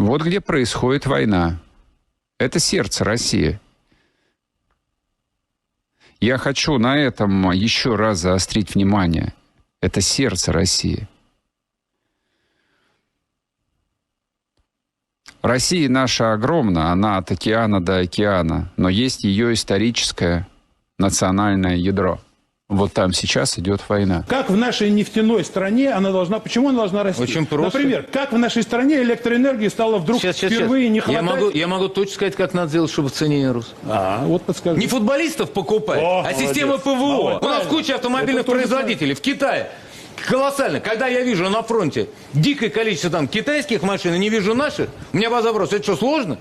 Вот где происходит война. Это сердце России. Я хочу на этом еще раз заострить внимание. Это сердце России. Россия наша огромна, она от океана до океана, но есть ее историческое национальное ядро. Вот там сейчас идет война. Как в нашей нефтяной стране она должна, почему она должна расти? Очень просто. Например, как в нашей стране электроэнергии стало вдруг Сейчас, сейчас, впервые сейчас. не Я хватать? могу, я могу точно сказать, как надо сделать, чтобы в цене не рос. А, вот подскажи. Не футболистов покупать, О, а молодец. система ПВО. Молодец. У нас куча автомобильных Это производителей. В Китае колоссально. Когда я вижу на фронте дикое количество там китайских машин и не вижу наших, у меня вопрос вопрос, это что, сложно?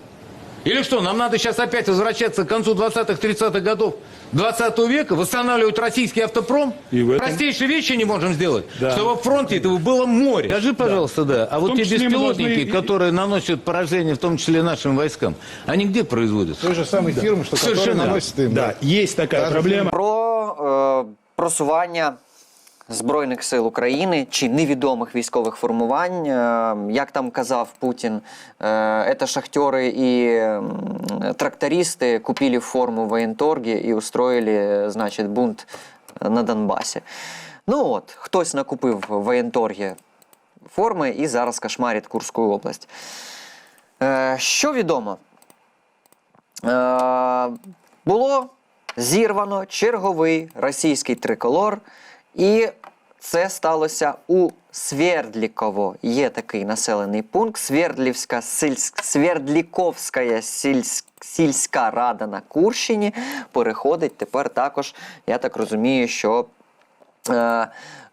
Или что, нам надо сейчас опять возвращаться к концу 20-30-х годов 20 века, восстанавливать российский автопром? И в этом- Простейшие вещи не можем сделать, Да. чтобы в фронте этого было море. Скажи, пожалуйста, да, а вот том те числе мы беспилотники, должны- которые наносят поражение, в том числе нашим войскам, они где производятся? той же самой фирмы, что которая Совершенно. наносит им. Да, есть такая Даже проблема. про е, просування Збройних сил України чи невідомих військових формувань. Е, як там казав Путін, е, це шахтери і трактористи купили форму в воєнторгі і устроїли, значить, бунт на Донбасі. Ну от, хтось накупив в воєнторгі форми і зараз кошмарить Курську область. Е, що відомо? Було зірвано черговий російський триколор, і це сталося у Свердліково. Є такий населений пункт. Свердлівська сільськ... Свердліковська сільськ... сільська рада на Курщині переходить тепер також, я так розумію, що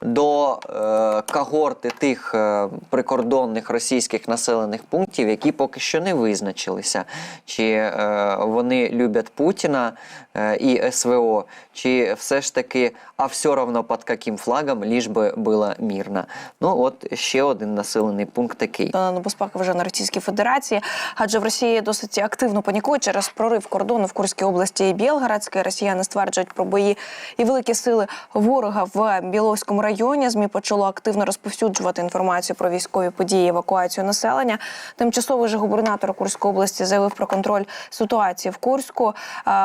до е, когорти тих е, прикордонних російських населених пунктів, які поки що не визначилися, чи е, вони люблять Путіна е, і СВО, чи все ж таки, а все одно під яким флагом, ліж би було мирно. Ну от ще один населений пункт такий. Та небезпека вже на Російській Федерації, адже в Росії досить активно панікують через прорив кордону в Курській області і Білгородській. Росіяни стверджують про бої і великі сили ворога в Біловському районі. Змі почало активно розповсюджувати інформацію про військові події, евакуацію населення. Тимчасовий же губернатор Курської області заявив про контроль ситуації в Курську.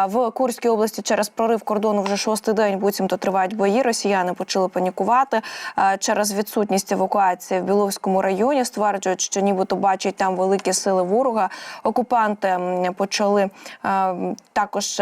В Курській області через прорив кордону вже шостий день буцімто тривають бої. Росіяни почали панікувати через відсутність евакуації в Біловському районі. Стверджують, що нібито бачать там великі сили ворога. Окупанти почали також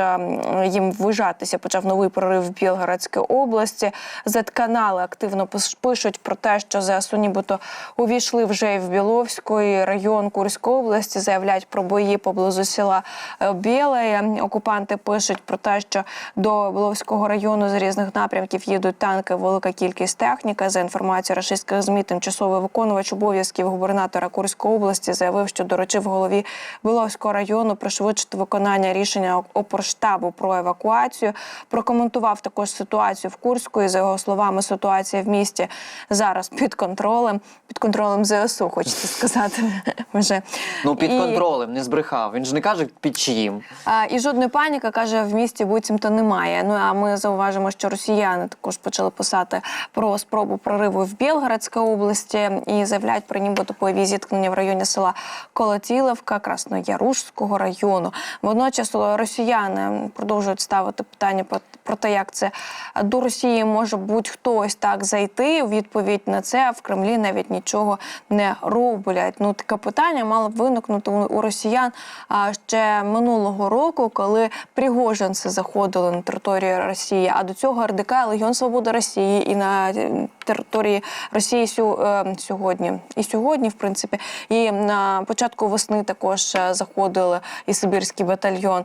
їм ввижатися. Почав новий прорив в Білгородській області. Z-канали активно пиш- пишуть про те, що ЗСУ нібито увійшли вже і в Біловський район Курської області. Заявляють про бої поблизу села е, Біле. Окупанти пишуть про те, що до Біловського району з різних напрямків їдуть танки, велика кількість техніки. За інформацією рашистських змі, тимчасовий виконувач обов'язків губернатора Курської області заявив, що доручив голові Біловського району пришвидшити виконання рішення опорштабу про евакуацію. Прокоментував також ситуацію в Курську. І за його словами, ситуація в місті зараз під контролем, під контролем ЗСУ, хочеться сказати вже Ну, під І- контролем, не збрехав. Він ж не каже під чиїм. а, І жодної паніки каже, в місті буцімто немає. Ну а ми зауважимо, що росіяни також почали писати про спробу прориву в Білгородській області і заявляють про нібито бойові зіткнення в районі села Колотіловка, Красноярушського району. Водночас росіяни продовжують ставити питання про те, як це до Росії може будь-хто ось так зайти. У відповідь на це в Кремлі навіть нічого не роблять. Ну таке питання мало б виникнути у росіян ще минулого року, коли пригожинці заходили на територію Росії. А до цього РДК Легіон Свободи Росії і на е, території Росії е, сьогодні. І сьогодні, в принципі, і на початку весни також е, заходили і Сибірський батальйон.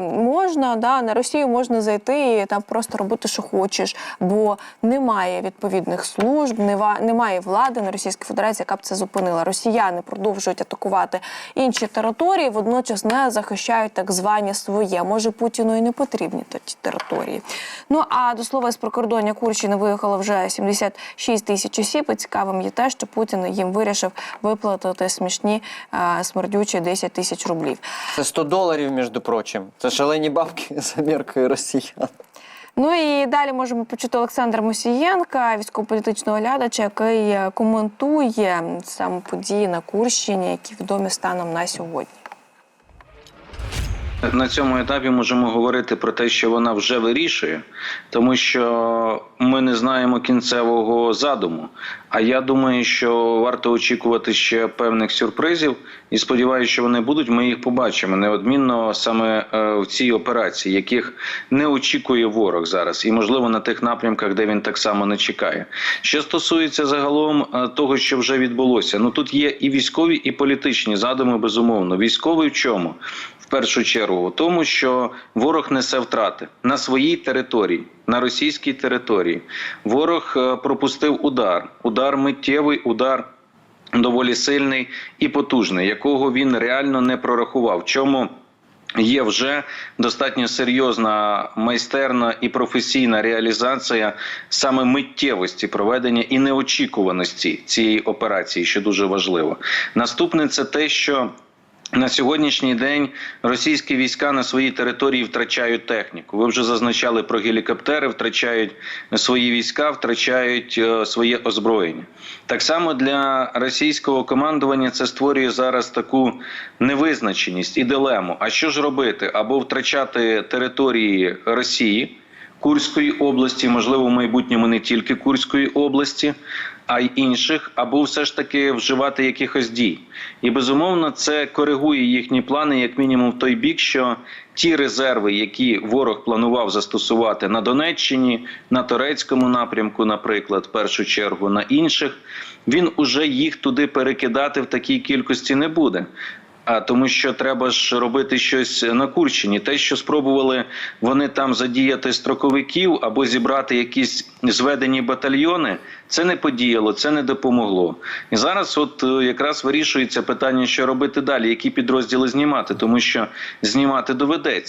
Можна да на Росію можна зайти і там просто робити, що хочеш, бо немає відповідних служб, немає влади на Російській Федерації, яка б це зупинила. Росіяни продовжують атакувати інші території, водночас не захищають так звані своє. Може Путіну і не потрібні ті території. Ну а до слова з прикордоння Курщини виїхало вже 76 тисяч осіб. І цікавим є те, що Путін їм вирішив виплатити смішні е, смердючі 10 тисяч рублів. Це 100 доларів, між прочим. Це шалені бабки за міркою росіян. Ну і далі можемо почути Олександра Мусієнка, військово-політичного глядача, який е, коментує саме події на Курщині, які відомі станом на сьогодні. На цьому етапі можемо говорити про те, що вона вже вирішує, тому що ми не знаємо кінцевого задуму. А я думаю, що варто очікувати ще певних сюрпризів, і сподіваюся, що вони будуть. Ми їх побачимо неодмінно саме е, в цій операції, яких не очікує ворог зараз, і можливо на тих напрямках, де він так само не чекає. Що стосується загалом е, того, що вже відбулося, ну тут є і військові, і політичні задуми, безумовно. Військовий в чому? в першу чергу у тому, що ворог несе втрати на своїй території, на російській території. Ворог е, пропустив удар, удар миттєвий, удар. Доволі сильний і потужний, якого він реально не прорахував. Чому є вже достатньо серйозна майстерна і професійна реалізація саме миттєвості проведення і неочікуваності цієї операції, що дуже важливо. Наступне це те, що на сьогоднішній день російські війська на своїй території втрачають техніку. Ви вже зазначали про гелікоптери, втрачають свої війська, втрачають е, своє озброєння. Так само для російського командування це створює зараз таку невизначеність і дилему. А що ж робити? Або втрачати території Росії. Курської області, можливо, в майбутньому не тільки Курської області, а й інших, або все ж таки вживати якихось дій. І безумовно, це коригує їхні плани, як мінімум, в той бік, що ті резерви, які ворог планував застосувати на Донеччині, на турецькому напрямку, наприклад, в першу чергу на інших, він уже їх туди перекидати в такій кількості не буде. А тому, що треба ж робити щось на Курщині. Те, що спробували вони там задіяти строковиків або зібрати якісь зведені батальйони, це не подіяло, це не допомогло. І зараз, от е, якраз вирішується питання, що робити далі, які підрозділи знімати, тому що знімати доведеться.